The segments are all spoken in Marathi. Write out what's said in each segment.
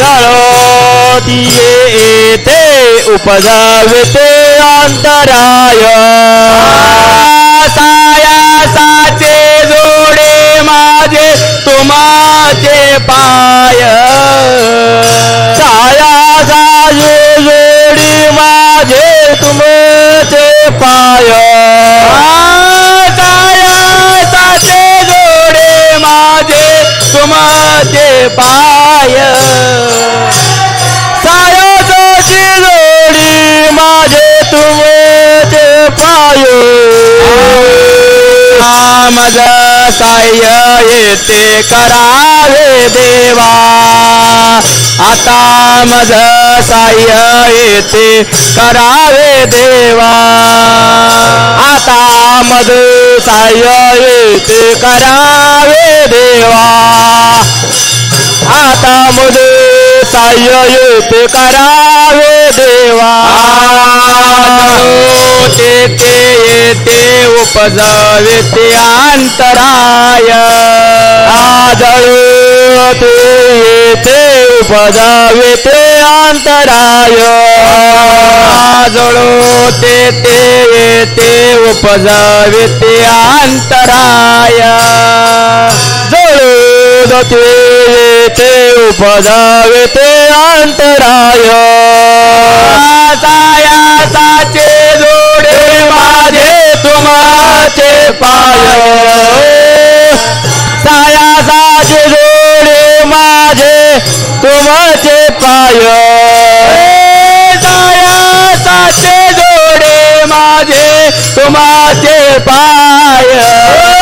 जळोती येते उपजावते अंतराय. सायासाचे जोडे माझे तुमाचे पाय. सायासाचे जोडी माझे तुमचे पाय. सायासाचे जोडे माझे तुमचे पाय. पाय मज साय येते करावे देवा. आता मज साय येते करावे देवा. आता मज साय येते करावे देवा. आता मधू साह्य येते करावे देवा. ते येते उपजावे ते अंतराय. आजळू ते येते उपजावे ते अंतराय. आजळू ते ते येते उपजावे ते अंतराय. जळू ते येथे उपजावे ते अंतराय सायासाचे जोडे माझे तुमाचे पाय. सायासाचे जोडे माझे तुमचे पाय. सायासाचे जोडे माझे तुमाचे पाय.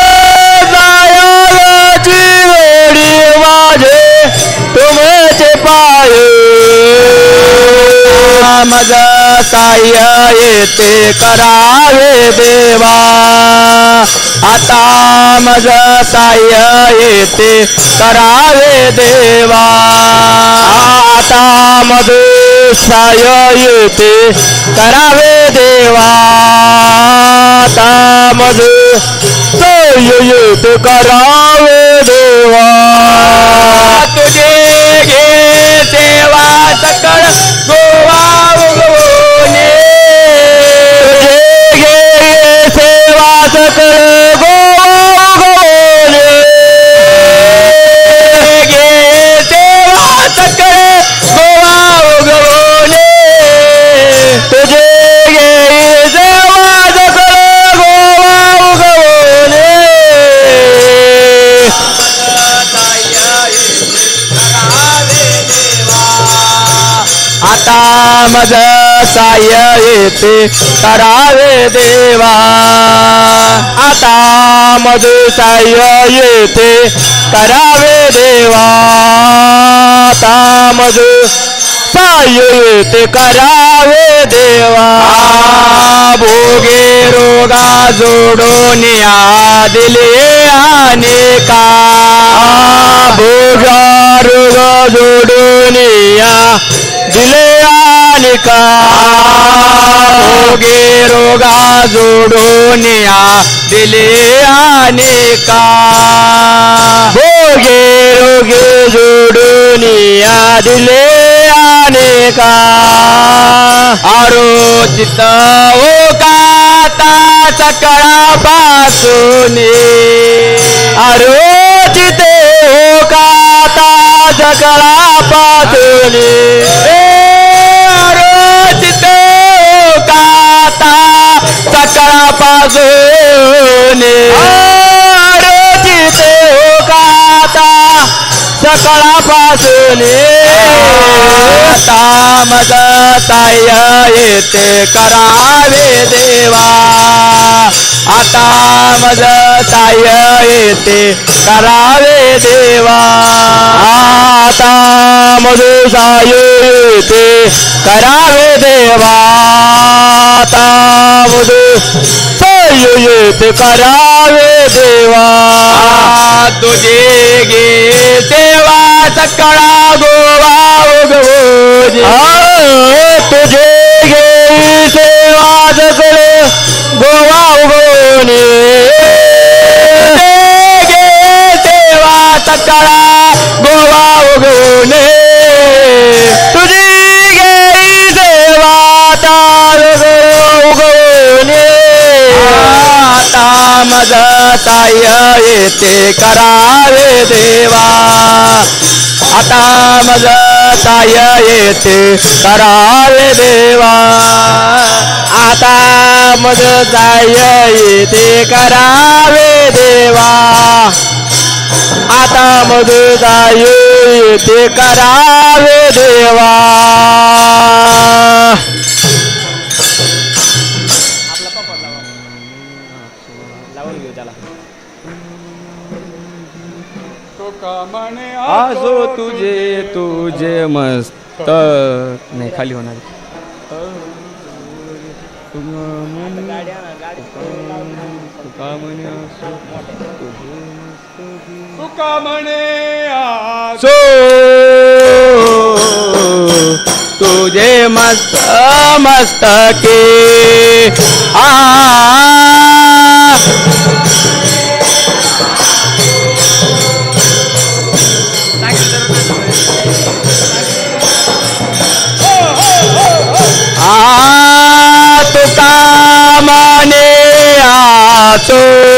मज साह्य येते करावे देवा. आता मज साह्य येते करावे देवा. आता मज साह्य येते करावे देवा. आता मज साह्य येते करावे देवा. तुझे आता मज साय येते करावे देवा. आता मज साय येते करावे देवा. आता मज साय येते करावे देवा. भोगे रोगा जोडून या दिले अनेका. भोगा रोग जोडून या दिले मालिका. भोगे रोगा जोडून या दिले अनेका. भोगे रोगे जोडून या दिले अनेका. आरोचित हो ओ काता सकळापासून? आरोचित हो ओ काता सकळापासून? सकळापासून आरतीचे ओ काता सकळापासून आता मज येते करावे देवा. आता मज ताय येते करावे देवा. आता मधुसाय येते करावे देवा. आता मधु येते करावे देवा. तुझे गे देवा सकळा गोवा उगवोजे तुझे मज ताय येते करावे देवा. आता मज ताय येते करावे देवा. आता मज ताय येते करावे देवा. आता मज ताय येते करावे देवा. आजो तुझे तुझे मस्त. नाही खाली होणार तुका म्हणे सो तुझे मस्त मस्त के आ मने आसो